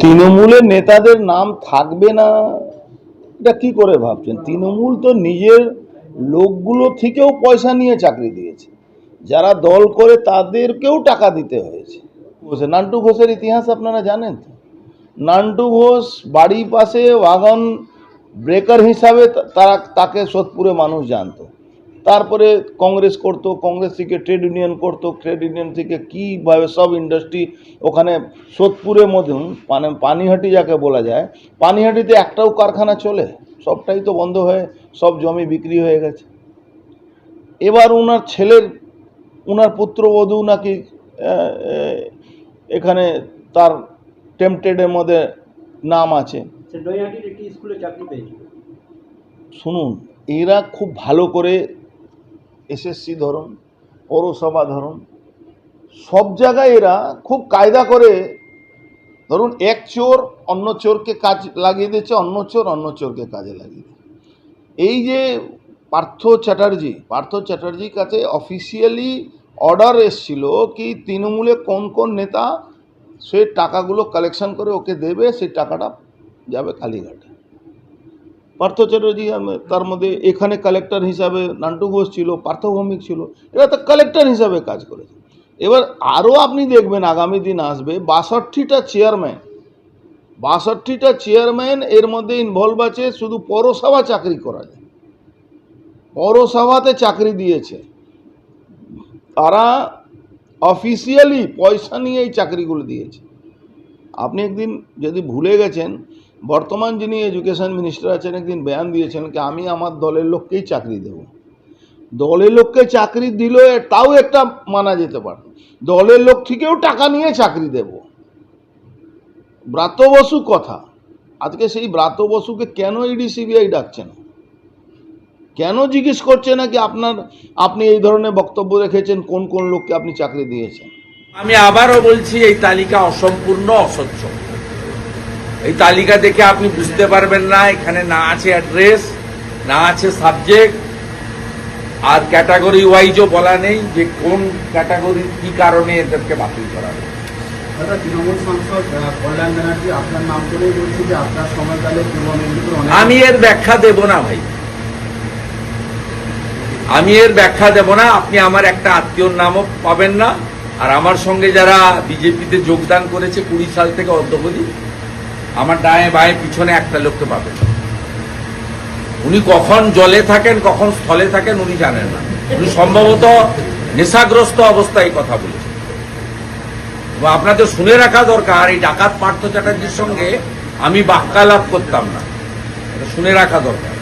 তৃণমূলের নেতাদের নাম থাকবে না। এটা কি করে ভাবছেন? তৃণমূল তো নিজের লোকগুলো থেকেও পয়সা নিয়ে চাকরি দিয়েছে। যারা দল করে তাদেরকেও টাকা দিতে হয়েছে। ঘোষে নান্টু ঘোষের ইতিহাস আপনারা জানেন তো? নান্টু ঘোষ বাড়ির পাশে ওয়াগন ব্রেকার হিসাবে তারা, তাকে সোদপুরে মানুষ জানতো। তারপরে কংগ্রেস করতো কংগ্রেস থেকে ট্রেড ইউনিয়ন করতো ট্রেড ইউনিয়ন থেকে কীভাবে সব ইন্ডাস্ট্রি ওখানে সোদপুরের মধ্যে মানে পানিহাটি যাকে বলা যায় পানিহাটিতে একটাও কারখানা চলে সবটাই তো বন্ধ হয়ে সব জমি বিক্রি হয়ে গেছে। এবার ওনার ছেলের ওনার পুত্রবধূ নাকি এখানে তার টেম্পটেডের মধ্যে নাম আছে। শুনুন এরা খুব ভালো করে এসএসসি ধরুন, পৌরসভা ধরুন, সব জায়গায় এরা খুব কায়দা করে, ধরুন এক চোর অন্য চোরকে কাজ লাগিয়ে দিচ্ছে অন্য চোর অন্য চোরকে কাজে লাগিয়ে এই যে পার্থ চ্যাটার্জি, পার্থ চ্যাটার্জির কাছে অফিসিয়ালি অর্ডার এসছিল কি তৃণমূলে কোন কোন নেতা সে টাকাগুলো কালেকশন করে ওকে দেবে, সেই টাকাটা যাবে কালীঘাটে। পার্থ চ্যাটার্জি তার মধ্যে এখানে কালেক্টর হিসাবে নান্টু ঘোষ ছিল, পার্থ ভৌমিক ছিল, এরা তো কালেক্টর হিসাবে কাজ করেছে। এবার আরও আপনি দেখবেন আগামী দিন আসবে, বাষট্টিটা চেয়ারম্যান বাষট্টিটা চেয়ারম্যান এর মধ্যে ইনভলভ আছে শুধু পৌরসভা চাকরি করা যায়। পৌরসভাতে চাকরি দিয়েছে। তারা অফিসিয়ালি পয়সা নিয়ে এই চাকরিগুলো দিয়েছে। আপনি একদিন যদি ভুলে গেছেন বর্তমান যিনি এডুকেশন মিনিস্টার আছেন, একদিন বয়ান দিয়েছেন কি, আমি আমার দলের লোককেই চাকরি দেব। দলের লোককে চাকরি দিল তাও একটা মানা যেতে পারে। দলের লোক থেকেও টাকা নিয়ে চাকরি দেব। ব্রাত বসু কথা। আজকে সেই ব্রাত বসুকে কেন ইডি সিবিআই ডাকছে না কেন জিজ্ঞেস করছে না কি আপনার, আপনি এই ধরনের বক্তব্য রেখেছেন, কোন কোন লোককে আপনি চাকরি দিয়েছেন? আমি আবারও বলছি, এই তালিকা অসম্পূর্ণ অস্বচ্ছ এই তালিকা দেখে আপনি বুঝতে পারবেন না এখানে না আছে অ্যাড্রেস না আছে সাবজেক্ট আর ক্যাটাগরি ওয়াইজও বলা নেই যে কোন ক্যাটাগরির কি কারণে এদেরকে বাতিল করা হবে আমি এর ব্যাখ্যা দেব না ভাই। আমি এর ব্যাখ্যা দেব না আপনি আমার একটা আত্মীয়র নামও পাবেন না আর আমার সঙ্গে যারা বিজেপিতে যোগদান করেছে কুড়ি সাল থেকে অদ্যবধি আমার ডায়ে বায়ে পিছনে একটা লোককে পাবে উনি কখন জলে থাকেন, কখন স্থলে থাকেন, উনি জানেন না। উনি সম্ভবত নেশাগ্রস্ত অবস্থায় কথা বলেছেন। আপনাদের শুনে রাখা দরকার, এই ডাকাত পার্থ চ্যাটার্জির সঙ্গে আমি বাক্যালাপ করতাম না। শুনে রাখা দরকার।